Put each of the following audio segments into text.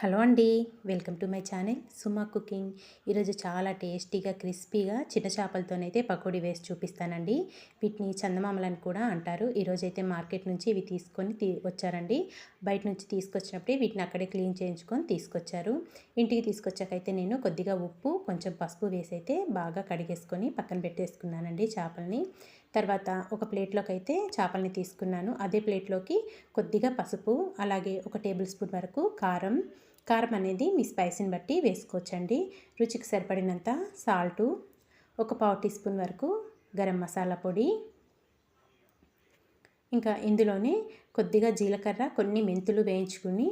Hello అండి welcome to my channel Suma cooking. ఈరోజు చాలా టేస్టీగా క్రిస్పీగా చిన్న చేపలతోనైతే పకోడీ వేసి చూపిస్తానండి. వీటిని చందమామలని కూడా అంటారు. ఈరోజు అయితే మార్కెట్ నుంచి ఇవి తీసుకొని తీ వచ్చారండి. బయట నుంచి తీసుకొచ్చినప్పుడే వీటిని అక్కడే క్లీన్ చేయించుకొని తీసుకొచ్చారు. ఇంటికి తీసుకొచ్చాకైతే నేను కొద్దిగా ఉప్పు కొంచెం పసుపు వేసి అయితే బాగా కడిగేసుకొని పక్కన పెట్టేసుకున్నానండి చేపల్ని. తర్వాత ఒక ప్లేట్లోకి అయితే చేపల్ని తీసుకున్నాను. అదే ప్లేట్లోకి కొద్దిగా పసుపు అలాగే ఒక టేబుల్ స్పూన్ వరకు కారం. కారం అనేది మీ స్పైసీని బట్టి వేసుకోవచ్చండి. రుచికి సరిపడినంత సాల్టు ఒక పావు టీ స్పూన్ వరకు గరం మసాలా పొడి. ఇంకా ఇందులోనే కొద్దిగా జీలకర్ర కొన్ని మెంతులు వేయించుకుని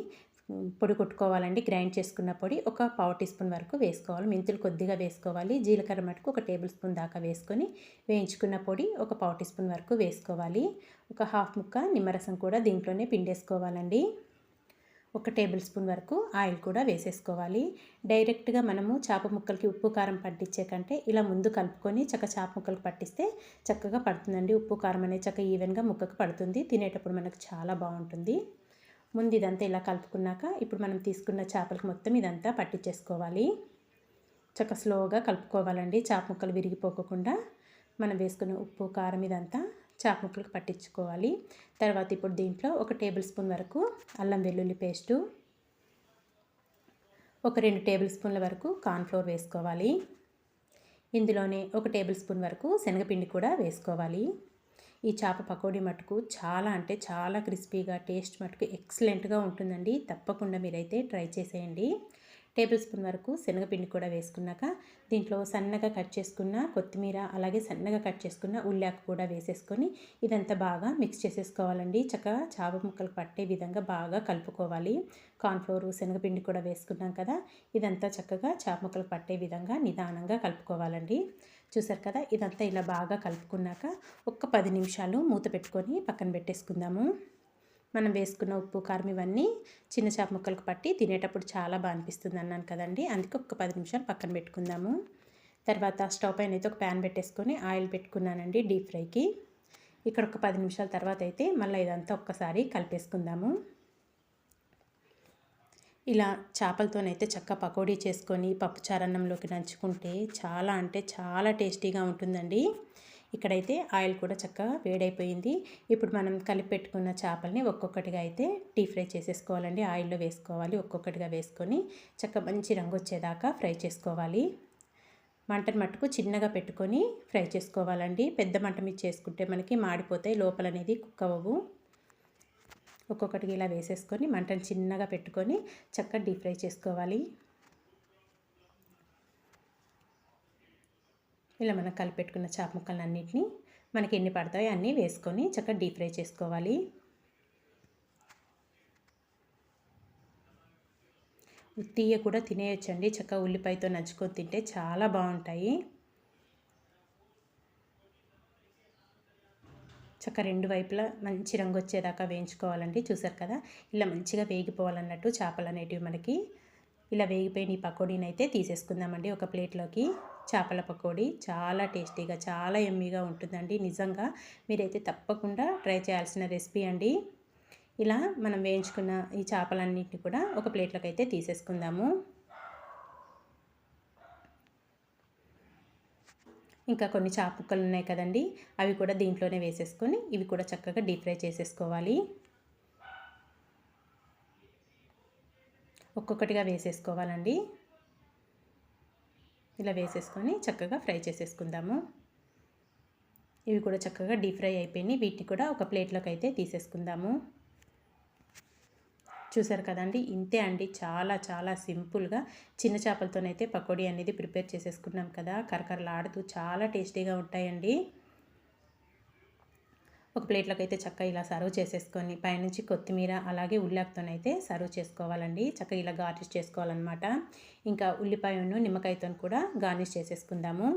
పొడి కొట్టుకోవాలండి గ్రైండ్ చేసుకున్న పొడి ఒక పావు టీ స్పూన్ వరకు వేసుకోవాలి. మెంతులు కొద్దిగా వేసుకోవాలి. జీలకర్ర మటుకు ఒక టేబుల్ స్పూన్ దాకా వేసుకొని వేయించుకున్న పొడి ఒక పావు టీ స్పూన్ వరకు వేసుకోవాలి. ఒక హాఫ్ ముక్క నిమ్మరసం కూడా దీంట్లోనే పిండేసుకోవాలండి. ఒక టేబుల్ స్పూన్ వరకు ఆయిల్ కూడా వేసేసుకోవాలి. డైరెక్ట్గా మనము చేప ముక్కలకి ఉప్పు కారం పట్టించే కంటే ఇలా ముందు కలుపుకొని చక్క చేప ముక్కలకు పట్టిస్తే చక్కగా పడుతుందండి. ఉప్పు కారం అనేది చక్క ఈవెన్గా ముక్కకు పడుతుంది. తినేటప్పుడు మనకు చాలా బాగుంటుంది. ముందు ఇదంతా ఇలా కలుపుకున్నాక ఇప్పుడు మనం తీసుకున్న చేపలకు మొత్తం ఇదంతా పట్టించేసుకోవాలి. చక్క స్లోగా కలుపుకోవాలండి. చేప ముక్కలు విరిగిపోకుండా మనం వేసుకున్న ఉప్పు కారం ఇదంతా చాప ముక్కలకు పట్టించుకోవాలి. తర్వాత ఇప్పుడు దీంట్లో ఒక టేబుల్ స్పూన్ వరకు అల్లం వెల్లుల్లి పేస్టు ఒక రెండు టేబుల్ స్పూన్ల వరకు కార్న్ఫ్లోర్ వేసుకోవాలి. ఇందులోనే ఒక టేబుల్ స్పూన్ వరకు శనగపిండి కూడా వేసుకోవాలి. ఈ చేప పకోడీ మటుకు చాలా అంటే చాలా క్రిస్పీగా టేస్ట్ మటుకు ఎక్సలెంట్గా ఉంటుందండి. తప్పకుండా మీరైతే ట్రై చేసేయండి. టేబుల్ స్పూన్ వరకు శనగపిండి కూడా వేసుకున్నాక దీంట్లో సన్నగా కట్ చేసుకున్న కొత్తిమీర అలాగే సన్నగా కట్ చేసుకున్న ఉల్లాకు కూడా వేసేసుకొని ఇదంతా బాగా మిక్స్ చేసేసుకోవాలండి. చక్కగా చాప ముక్కలు పట్టే విధంగా బాగా కలుపుకోవాలి. కార్న్ఫ్లోర్ శనగపిండి కూడా వేసుకున్నాం కదా ఇదంతా చక్కగా చాప ముక్కలు పట్టే విధంగా నిదానంగా కలుపుకోవాలండి. చూసారు కదా? ఇదంతా ఇలా బాగా కలుపుకున్నాక ఒక్క పది నిమిషాలు మూత పెట్టుకొని పక్కన పెట్టేసుకుందాము. మనం వేసుకున్న ఉప్పు కారం ఇవన్నీ చిన్న చేప ముక్కలకు పట్టి తినేటప్పుడు చాలా బాగా అనిపిస్తుంది అన్నాను కదండి. అందుకే ఒక పది నిమిషాలు పక్కన పెట్టుకుందాము. తర్వాత స్టవ్ పైన అయితే ఒక ప్యాన్ పెట్టేసుకొని ఆయిల్ పెట్టుకున్నానండి డీప్ ఫ్రైకి. ఇక్కడ ఒక పది నిమిషాల తర్వాత అయితే మళ్ళీ ఇదంతా ఒక్కసారి కలిపేసుకుందాము. ఇలా చేపలతోనైతే చక్క పకోడీ చేసుకొని పప్పుచారన్నంలోకి నంచుకుంటే చాలా అంటే చాలా టేస్టీగా ఉంటుందండి. ఇక్కడైతే ఆయిల్ కూడా చక్కగా వేడైపోయింది. ఇప్పుడు మనం కలిపి పెట్టుకున్న చేపల్ని ఒక్కొక్కటిగా అయితే టీ ఫ్రై చేసేసుకోవాలండి. ఆయిల్లో వేసుకోవాలి ఒక్కొక్కటిగా వేసుకొని చక్క మంచి రంగు వచ్చేదాకా ఫ్రై చేసుకోవాలి. మంటను మట్టుకు చిన్నగా పెట్టుకొని ఫ్రై చేసుకోవాలండి. పెద్ద మంట మీద చేసుకుంటే మనకి మాడిపోతాయి లోపల అనేది కుక్ అవ్వవు ఒక్కొక్కటికి ఇలా వేసేసుకొని మంటను చిన్నగా పెట్టుకొని చక్కగా డీప్ ఫ్రై చేసుకోవాలి. ఇలా మనం కలిపెట్టుకున్న చాప ముక్కలన్నింటినీ మనకి ఎన్ని పడతాయో అన్నీ వేసుకొని చక్కగా డీప్ ఫ్రై చేసుకోవాలి. తీయ కూడా తినేయచ్చండి. చక్కగా ఉల్లిపాయతో నంచుకొని తింటే చాలా బాగుంటాయి. చక్క రెండు వైపులా మంచి రంగు వచ్చేదాకా వేయించుకోవాలండి. చూసారు కదా? ఇలా మంచిగా వేగిపోవాలన్నట్టు చేపలు అనేటివి మనకి ఇలా వేగిపోయిన ఈ పకోడీని అయితే తీసేసుకుందామండి ఒక ప్లేట్లోకి. చేపల పకోడీ చాలా టేస్టీగా చాలా ఎమ్మీగా ఉంటుందండి. నిజంగా మీరైతే తప్పకుండా ట్రై చేయాల్సిన రెసిపీ అండి. ఇలా మనం వేయించుకున్న ఈ చేపలన్నింటినీ కూడా ఒక ప్లేట్లోకి అయితే తీసేసుకుందాము. ఇంకా కొన్ని చాపుక్కలు ఉన్నాయి కదండి అవి కూడా దీంట్లోనే వేసేసుకొని ఇవి కూడా చక్కగా డీప్ ఫ్రై చేసేసుకోవాలి. ఒక్కొక్కటిగా వేసేసుకోవాలండి. ఇలా వేసేసుకొని చక్కగా ఫ్రై చేసేసుకుందాము. ఇవి కూడా చక్కగా డీప్ ఫ్రై అయిపోయినాయి వీటిని కూడా ఒక ప్లేట్లోకి అయితే తీసేసుకుందాము. చూసారు కదండి. ఇంతే అండి. చాలా చాలా సింపుల్గా చిన్న చేపలతోనైతే పకోడీ అనేది ప్రిపేర్ చేసేసుకున్నాం కదా. కరకరలాడుతూ చాలా టేస్టీగా ఉంటాయండి. ఒక ప్లేట్లోకి అయితే చక్క ఇలా సర్వ్ చేసేసుకొని పైనుంచి కొత్తిమీర అలాగే ఉల్లాకుతోనైతే సర్వ్ చేసుకోవాలండి. చక్క ఇలా గార్నిష్ చేసుకోవాలన్నమాట. ఇంకా ఉల్లిపాయను నిమ్మకాయతో కూడా గార్నిష్ చేసేసుకుందాము.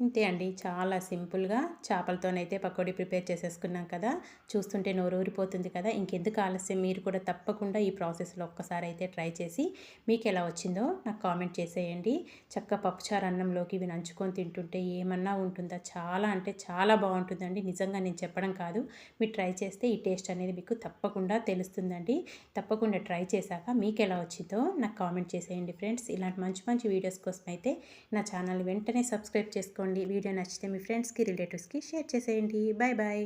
ఇంతే అండి. చాలా సింపుల్గా చేపలతోనైతే పకోడీ ప్రిపేర్ చేసేసుకున్నాం కదా. చూస్తుంటే నోరు ఊరిపోతుంది కదా. ఇంకెందుకు ఆలస్యం? మీరు కూడా తప్పకుండా ఈ ప్రాసెస్లో ఒక్కసారి అయితే ట్రై చేసి మీకు ఎలా వచ్చిందో నాకు కామెంట్ చేసేయండి. చక్క పప్పుచారు అన్నంలోకి ఇవి నంచుకొని తింటుంటే ఏమన్నా ఉంటుందా? చాలా అంటే చాలా బాగుంటుందండి. నిజంగా నేను చెప్పడం కాదు. మీరు ట్రై చేస్తే ఈ టేస్ట్ అనేది మీకు తప్పకుండా తెలుస్తుందండి. తప్పకుండా ట్రై చేశాక మీకు ఎలా వచ్చిందో నాకు కామెంట్ చేసేయండి ఫ్రెండ్స్. ఇలాంటి మంచి మంచి వీడియోస్ కోసం అయితే నా ఛానల్ వెంటనే సబ్స్క్రైబ్ చేసుకోండి. చేసుకోండి వీడియో నచ్చితే మీ ఫ్రెండ్స్కి రిలేటివ్స్కి షేర్ చేసేయండి. Bye bye